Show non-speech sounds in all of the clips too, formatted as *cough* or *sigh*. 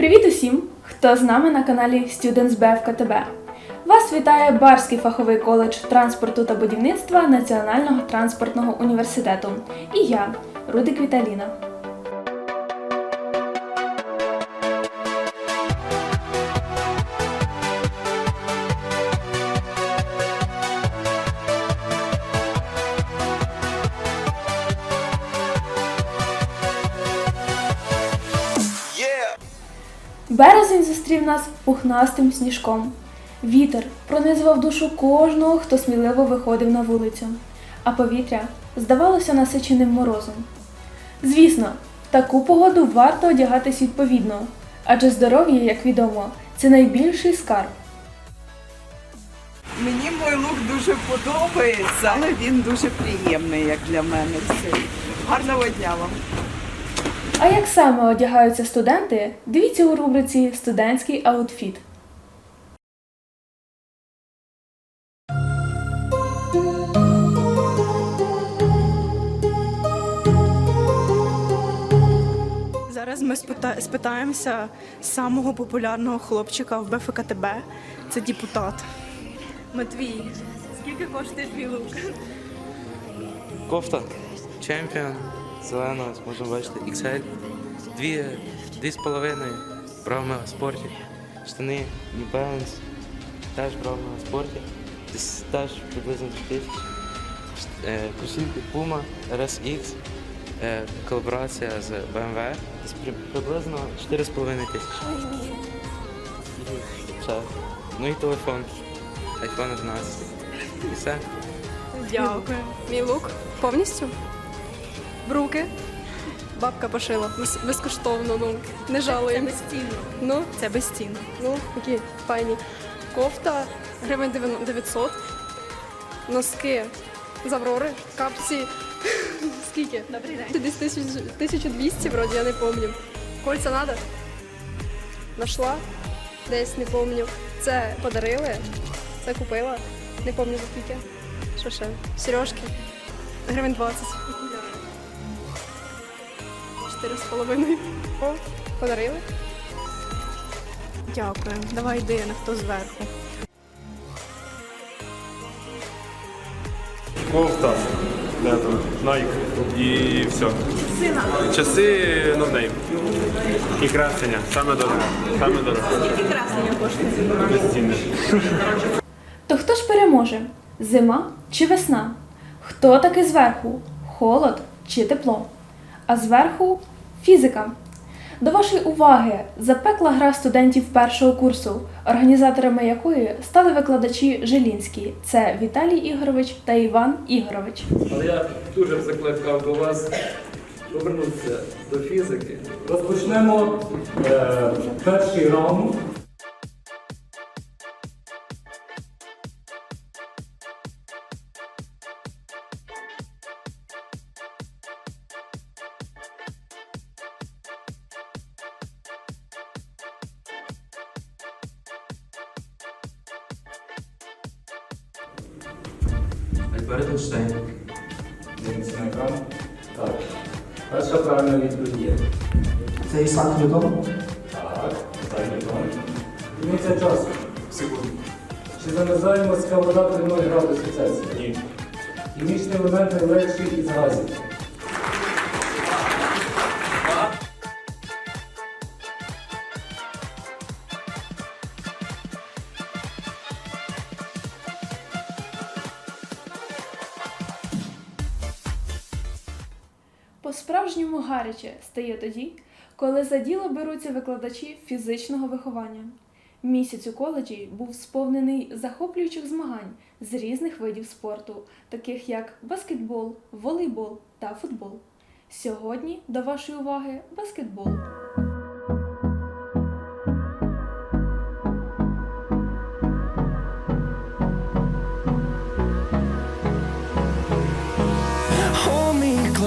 Привіт усім, хто з нами на каналі Students BF ТБ. Вас вітає Барський фаховий коледж транспорту та будівництва Національного транспортного університету. І я, Рудик Віталіна. Нас пухнастим сніжком. Вітер пронизував душу кожного, хто сміливо виходив на вулицю, а повітря здавалося насиченим морозом. Звісно, в таку погоду варто одягатись відповідно, адже здоров'я, як відомо, це найбільший скарб. Мені мой лук дуже подобається, але він дуже приємний, як для мене. Гарного дня вам. А як саме одягаються студенти, дивіться у рубриці Студентський аутфіт. Зараз ми спитаємося самого популярного хлопчика в БФКТБ. Це депутат. Матвій, скільки коштує твій лук? Кофта Чемпіон, зелена, ось можемо бачити, XL, дві, дві з половиною, брав в спорті, штани New Balance, теж брав в спорті, десь теж приблизно 2000. Е, Кросівки Puma, RSX, е, колаборація з BMW, десь при- приблизно 4,5 тисячі. Ну і телефон, iPhone 11. І все. Дякую. Мій лук повністю. В руки. Бабка пошила. Безкоштовно, ну не жалуємо. Це безцінно. Ну, це безцінно. Ну, які файні. Кофта гривень 900. Носки з Аврори, капці. *laughs* Скільки? Добрий день. Десь 1200, вроді, я не пам'ятаю. Кольця надо? Нашла? Десь не пам'ятаю. Це подарили, це купила. Не пам'ятаю за скільки. Що ще? Сережки. Гривень 20. Чотири з половиною. О, подарили. Дякую. Давай йди, на хто зверху. Кофта, Nike і все. Часи ноунейм. І красення, саме дороге. Саме дороге. Які красення коштують? Безцінне. То хто ж переможе? Зима чи весна? Хто таки зверху? Холод чи тепло? А зверху фізика. До вашої уваги запекла гра студентів першого курсу, організаторами якої стали викладачі Жилінські. Це Віталій Ігорович та Іван Ігорович. Але я дуже закликав до вас повернутися до фізики. Розпочнемо е, перший раунд. Альберт Einstein. Дивіться на екран. Так. Перша правильна відповідь є. Це Ісак Ньютон. Так, останній Ньютон. Дивіться час. Секунду. Чи замерзає морська вода при 0 градусів Цельсія? Ні. Хімічний елемент найлегший із газів. По-справжньому гаряче стає тоді, коли за діло беруться викладачі фізичного виховання. Місяць у коледжі був сповнений захоплюючих змагань з різних видів спорту, таких як баскетбол, волейбол та футбол. Сьогодні до вашої уваги баскетбол.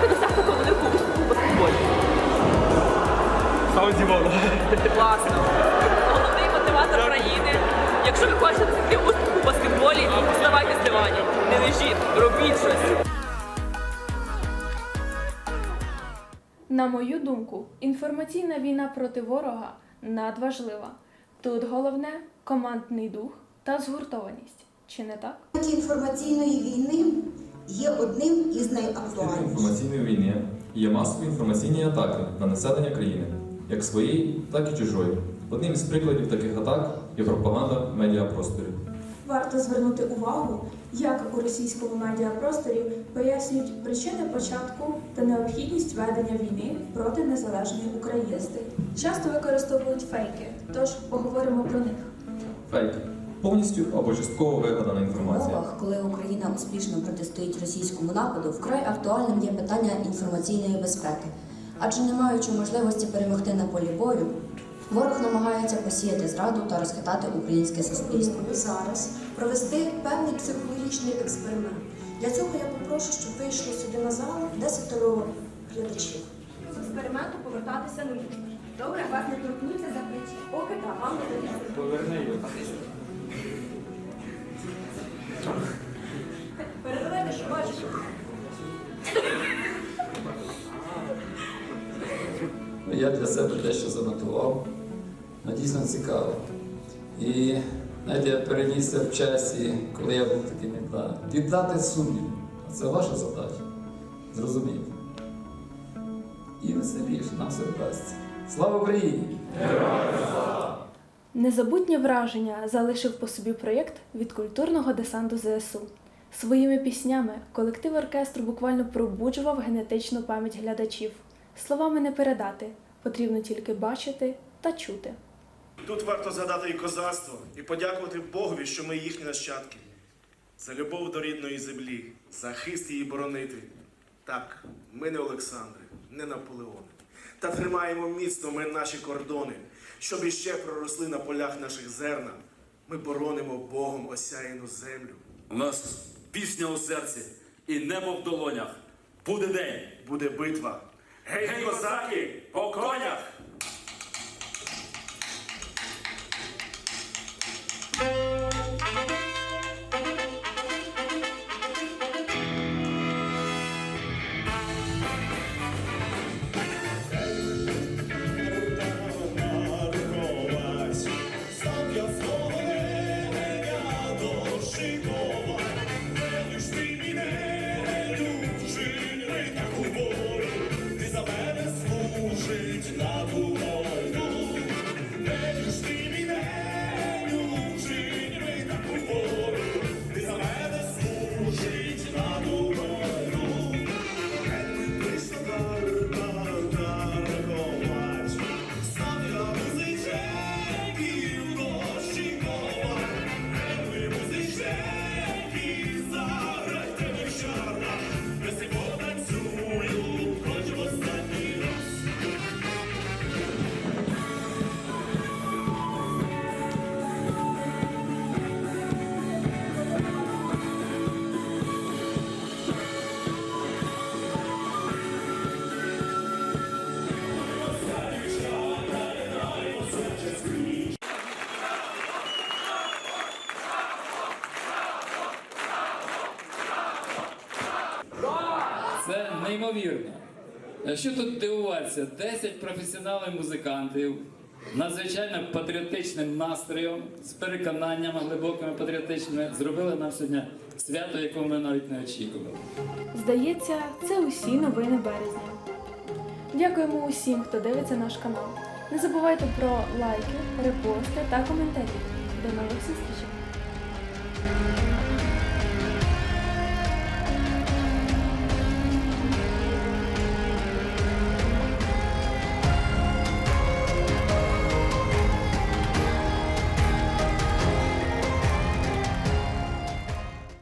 ти досягти такого великого успіху в баскетболі? Саме Класно. Головний мотиватор країни. Якщо ви хочете досягти успіху в баскетболі, вставайте з дивані. Не лежіть, робіть щось. На мою думку, інформаційна війна проти ворога надважлива. Тут головне командний дух та згуртованість. Чи не так? Інформаційної війни є одним із найактуальніших. інформаційної війни є масові інформаційні атаки на населення країни, як своєї, так і чужої. Одним із прикладів таких атак є пропаганда в медіапросторі. Варто звернути увагу, як у російському медіапросторі пояснюють причини початку та необхідність ведення війни проти незалежної України. Часто використовують фейки, тож поговоримо про них. Фейк повністю або частково вигадана В інформація. умовах, коли Україна успішно протистоїть російському нападу, вкрай актуальним є питання інформаційної безпеки. Адже не маючи можливості перемогти на полі бою, ворог намагається посіяти зраду та розхитати українське суспільство. Зараз провести певний психологічний експеримент. Для цього я попрошу, щоб вийшло сюди на зал 10 глядачів. З експерименту повертатися не можна. Добре, вас не торкнуться за плечі. Поки та вам не дадуть. Поверни його. Передавайте, що бачите. Я для себе дещо занотував. Ну, дійсно цікаво. І знаєте, я перенісся в часі, коли я був таким відданим. Віддати сумнів. А Це ваша задача. Зрозуміти. І веселіше, нам все вдасться. Слава Україні! Незабутнє враження залишив по собі проєкт від культурного десанту ЗСУ. Своїми піснями колектив оркестру буквально пробуджував генетичну пам'ять глядачів. Словами не передати, потрібно тільки бачити та чути. Тут варто згадати і козацтво, і подякувати Богові, що ми їхні нащадки. За любов до рідної землі, за хист її боронити. Так, ми не Олександри, не Наполеони. Та тримаємо міцно ми наші кордони, щоб іще проросли на полях наших зерна. Ми боронимо Богом осяяну землю. У нас пісня у серці і небо в долонях. Буде день. Буде битва. Гей, Гей, козаки, по конях! Неймовірно. Що тут дивуватися? 10 професіоналів музикантів, надзвичайно патріотичним настроєм, з переконаннями глибокими патріотичними зробили нам сьогодні свято, якого ми навіть не очікували. Здається, це усі новини березня. Дякуємо усім, хто дивиться наш канал. Не забувайте про лайки, репости та коментарі.